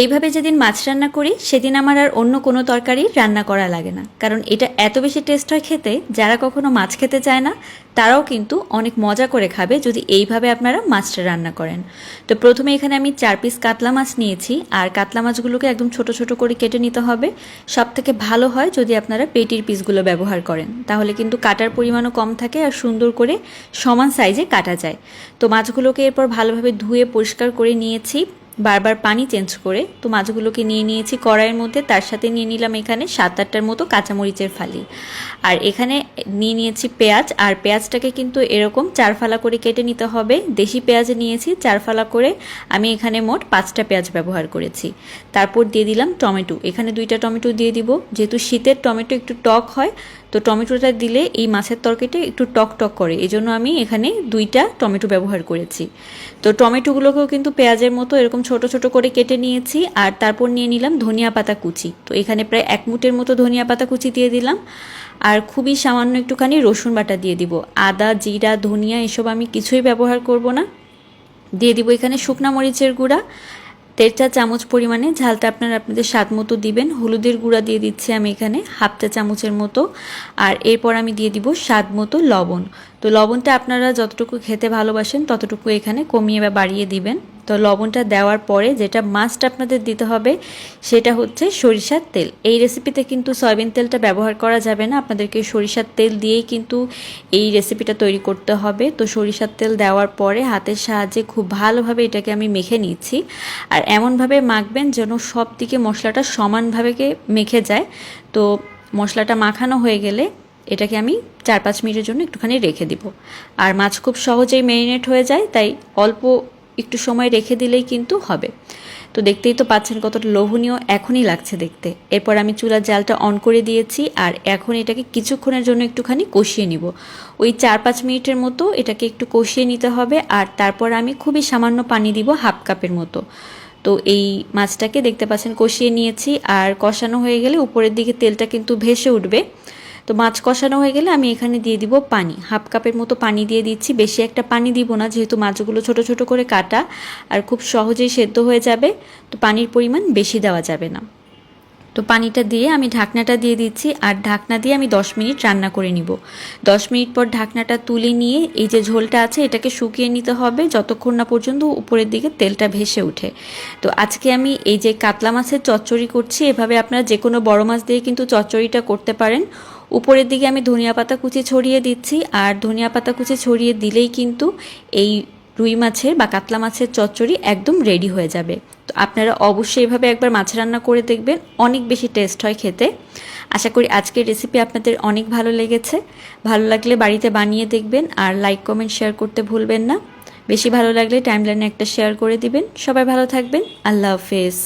এইভাবে যেদিন মাছ রান্না করি, সেদিন আমার আর অন্য কোনো তরকারি রান্না করা লাগে না। কারণ এটা এত বেশি টেস্ট হয় খেতে, যারা কখনো মাছ খেতে চায় না, তারাও কিন্তু অনেক মজা করে খাবে যদি এইভাবে আপনারা মাছটা রান্না করেন। তো প্রথমে এখানে আমি চার পিস কাতলা মাছ নিয়েছি, আর কাতলা মাছগুলোকে একদম ছোট ছোট করে কেটে নিতে হবে। সব থেকে ভালো হয় যদি আপনারা পেটির পিসগুলো ব্যবহার করেন। তাহলে কিন্তু কাটার পরিমাণও কম থাকে আর সুন্দর করে সমান সাইজে কাটা যায়। তো মাছগুলোকে এরপর ভালোভাবে ধুয়ে পরিষ্কার করে নিয়েছি। বারবার পানি চেঞ্জ করে তো মাছগুলোকে নিয়ে নিয়েছি কড়াইয়ের মধ্যে, তার সাথে নিয়ে নিলাম এখানে সাত আটটার মতো কাঁচামরিচের ফালি। আর এখানে নিয়ে নিয়েছি পেঁয়াজ, আর পেঁয়াজটাকে কিন্তু এরকম চার ফালা করে কেটে নিতে হবে। দেশি পেঁয়াজ নিয়েছি চার ফালা করে আমি এখানে মোট পাঁচটা পেঁয়াজ ব্যবহার করেছি। তারপর দিয়ে দিলাম টমেটো, এখানে দুইটা টমেটো দিয়ে দিব। যেহেতু শীতের টমেটো একটু টক হয় তো টমেটোটা দিলে এই মাছের তরকারিটা একটু টক টক করে। এই জন্য আমি এখানে দুইটা টমেটো ব্যবহার করেছি। তো টমেটোগুলোকেও কিন্তু পেঁয়াজের মতো এরকম ছোট ছোট করে কেটে নিয়েছি আর তারপর নিয়ে নিলাম ধনিয়া পাতা কুচি। তো এখানে প্রায় এক মুটের মতো ধনিয়া পাতা কুচি দিয়ে দিলাম। আর খুবই সামান্য একটুখানি রসুন বাটা দিয়ে দিব। আদা, জিরা, ধনিয়া এসব আমি কিছুই ব্যবহার করব না। দিয়ে দিব এখানে শুকনা মরিচের গুঁড়া। দেড় চা চামচ পরিমাণে ঝালটা আপনারা আপনাদের স্বাদ মতো দিবেন। হলুদের গুঁড়া দিয়ে দিচ্ছি আমি এখানে হাফ চা চামচের মতো। আর এরপর আমি দিয়ে দিব স্বাদ মতো লবণ। তো লবণটা আপনারা যতটুকু খেতে ভালোবাসেন ততটুকু এখানে কমিয়ে বা বাড়িয়ে দিবেন। তো লবণটা দেওয়ার পরে যেটা মাস্ট আপনাদের দিতে হবে, সেটা হচ্ছে সরিষার তেল। এই রেসিপিতে কিন্তু সয়াবিন তেলটা ব্যবহার করা যাবে না। আপনাদেরকে সরিষার তেল দিয়েই কিন্তু এই রেসিপিটা তৈরি করতে হবে। তো সরিষার তেল দেওয়ার পরে হাতের সাহায্যে খুব ভালোভাবে এটাকে আমি মেখে নিচ্ছি। আর এমনভাবে মাখবেন যেন সব দিকে মশলাটা সমানভাবে মেখে যায়। তো মশলাটা মাখানো হয়ে গেলে এটাকে আমি চার পাঁচ মিনিটের জন্য একটুখানি রেখে দিব। আর মাছ খুব সহজেই ম্যারিনেট হয়ে যায়, তাই অল্প একটু সময় রেখে দিলেই কিন্তু হবে। তো দেখতেই তো পাচ্ছেন কতটা লোভনীয়, এখনই লাগছে দেখতে। এরপর আমি চুলার জালটা অন করে দিয়েছি আর এখন এটাকে কিছুক্ষণের জন্য একটুখানি কষিয়ে নিব। ওই চার পাঁচ মিনিটের মতো এটাকে একটু কষিয়ে নিতে হবে আর তারপর আমি খুবই সামান্য পানি দিব হাফ কাপের মতো। তো এই মাছটাকে দেখতে পাচ্ছেন কষিয়ে নিয়েছি আর কষানো হয়ে গেলে উপরের দিকে তেলটা কিন্তু ভেসে উঠবে। তো মাছ কষানো হয়ে গেলে আমি এখানে দিয়ে দিব পানি। হাফ কাপের মতো পানি দিয়ে দিচ্ছি। বেশি একটা পানি দিব না, যেহেতু মাছগুলো ছোট ছোট করে কাটা আর খুব সহজেই সেদ্ধ হয়ে যাবে, তো পানির পরিমাণ বেশি দেওয়া যাবে না। তো পানিটা দিয়ে আমি ঢাকনাটা দিয়ে দিচ্ছি আর ঢাকনা দিয়ে আমি 10 মিনিট রান্না করে নিব। 10 মিনিট পর ঢাকনাটা তুলে নিয়ে এই যে ঝোলটা আছে এটাকে শুকিয়ে নিতে হবে, যতক্ষণ না পর্যন্ত উপরের দিকে তেলটা ভেসে ওঠে। তো আজকে আমি এই যে কাতলা মাছের চচ্চড়ি করছি, এভাবে আপনারা যে কোনো বড় মাছ দিয়ে কিন্তু চচ্চড়িটা করতে পারেন। উপরের দিকে আমি ধনিয়া পাতা কুচি ছড়িয়ে দিচ্ছি, আর ধনিয়া পাতা কুচি ছড়িয়ে দিলেই কিন্তু এই রুই মাছের বা কাতলা মাছের চচ্চড়ি একদম রেডি হয়ে যাবে। তো আপনারা অবশ্যই এভাবে একবার মাছ রান্না করে দেখবেন, অনেক বেশি টেস্ট হয় খেতে। আশা করি আজকের রেসিপি আপনাদের অনেক ভালো লেগেছে। ভালো লাগলে বাড়িতে বানিয়ে দেখবেন, আর লাইক কমেন্ট শেয়ার করতে ভুলবেন না। বেশি ভালো লাগলে টাইমলাইনে একটা শেয়ার করে দিবেন। সবাই ভালো থাকবেন। আল্লাহ হাফেজ।